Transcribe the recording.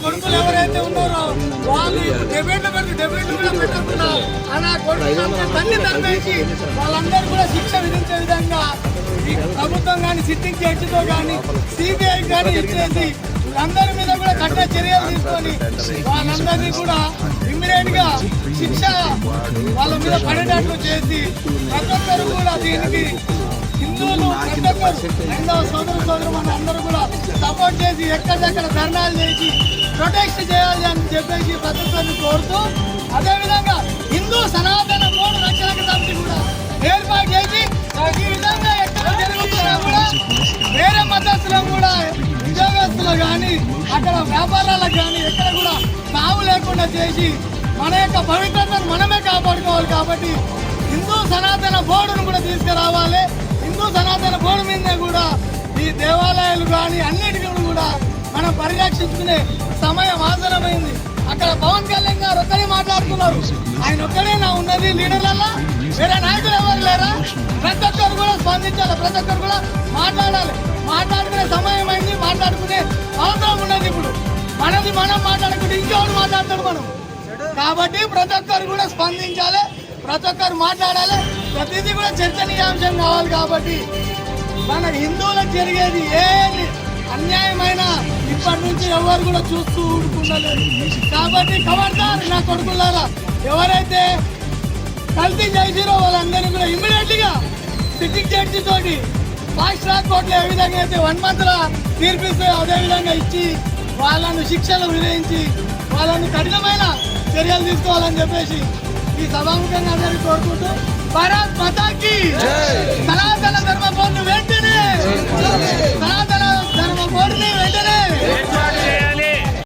కొడుకులు ఎవరైతే ఉన్నారో వాళ్ళు డెబిట్లు పెట్టి డెబిట్లు కూడా ఆ నా కొడుకు తల్లి తరమేసి వాళ్ళందరూ కూడా శిక్ష విధించే విధంగా ప్రభుత్వం కానీ సిట్టింగ్ జడ్జితో కానీ సిబిఐ కానీ ఇచ్చేసి వీళ్ళందరి మీద కూడా కఠిన చర్యలు తీసుకొని వాళ్ళందరినీ కూడా ఇమ్మీడియట్గా శిక్ష వాళ్ళ మీద పడేటట్లు చేసి ప్రతి ఒక్కరు కూడా దీనికి రెండవ సోదరు అందరూ కూడా సపోర్ట్ చేసి ఎక్కడెక్కడ ధర్నాలు చేసి ప్రొటెక్ట్ చేయాలి అని చెప్పేసి ప్రభుత్వాన్ని కోరుతూ అదేవిధంగా హిందూ సనాతన మూడు రక్షణ కమిటీ కూడా ఏర్పాటు చేసి ఈ విధంగా ఎక్కడ జరుగుతున్నా కూడా వేరే మద్దతులను కూడా ఉద్యోగస్తులు కానీ అక్కడ వ్యాపారాలకు కానీ ఎక్కడ కూడా తావు లేకుండా చేసి మన యొక్క పవిత్రతను మనమే కాపాడుకోవాలి కాబట్టి హిందూ సనాతన బోర్డును కూడా తీసుకురావాలి. హిందూ సనాతన బోర్డు మీదనే కూడా ఈ దేవాలయాలు కానీ అన్నిటికీ కూడా మనం పరిరక్షించుకునే సమయం ఆసరమైంది అక్కడ పవన్ కళ్యాణ్ గారు ఒక్కరే మాట్లాడుతున్నారు. ఆయన ఒక్కడే నా ఉన్నది. లీడర్లలో వేరే నాయకులు ఎవరు లేరా? ప్రతి ఒక్కరు కూడా స్పందించాలి. ప్రతి ఒక్కరు కూడా మాట్లాడాలి. మాట్లాడుకునే సమయం అయింది. మాట్లాడుకునే అవసరం ఉన్నది ఇప్పుడు. మనది మనం మాట్లాడుకుంటే ఇంకెవరు మాట్లాడతాడు మనం? కాబట్టి ప్రతి ఒక్కరు కూడా స్పందించాలి. ప్రతి ఒక్కరు మాట్లాడాలి. ప్రతిదీ కూడా చర్చనీయాంశం కావాలి కాబట్టి మన హిందువులకు జరిగేది ఏది అన్యాయమైన ఇప్పటి నుంచి ఎవరు కూడా చూస్తూ ఊరుకుండలేదు కాబట్టి కమర్దార్ నా కొడుకులారా ఎవరైతే కల్తీ చేసిరో వాళ్ళందరినీ కూడా ఇమీడియట్గా సిట్టింగ్ జడ్జి తోటి ఫాస్ట్ ట్రాక్ కోర్టులో ఏ విధంగా అయితే వన్ మంత్లో తీర్పిస్తే అదే విధంగా ఇచ్చి వాళ్ళను శిక్షలు విధించి వాళ్ళను కఠినమైన చర్యలు తీసుకోవాలని చెప్పేసి ఈ సభాముఖంగా అందరికీ కోరుకుంటూ భారత్ మతాకి! జై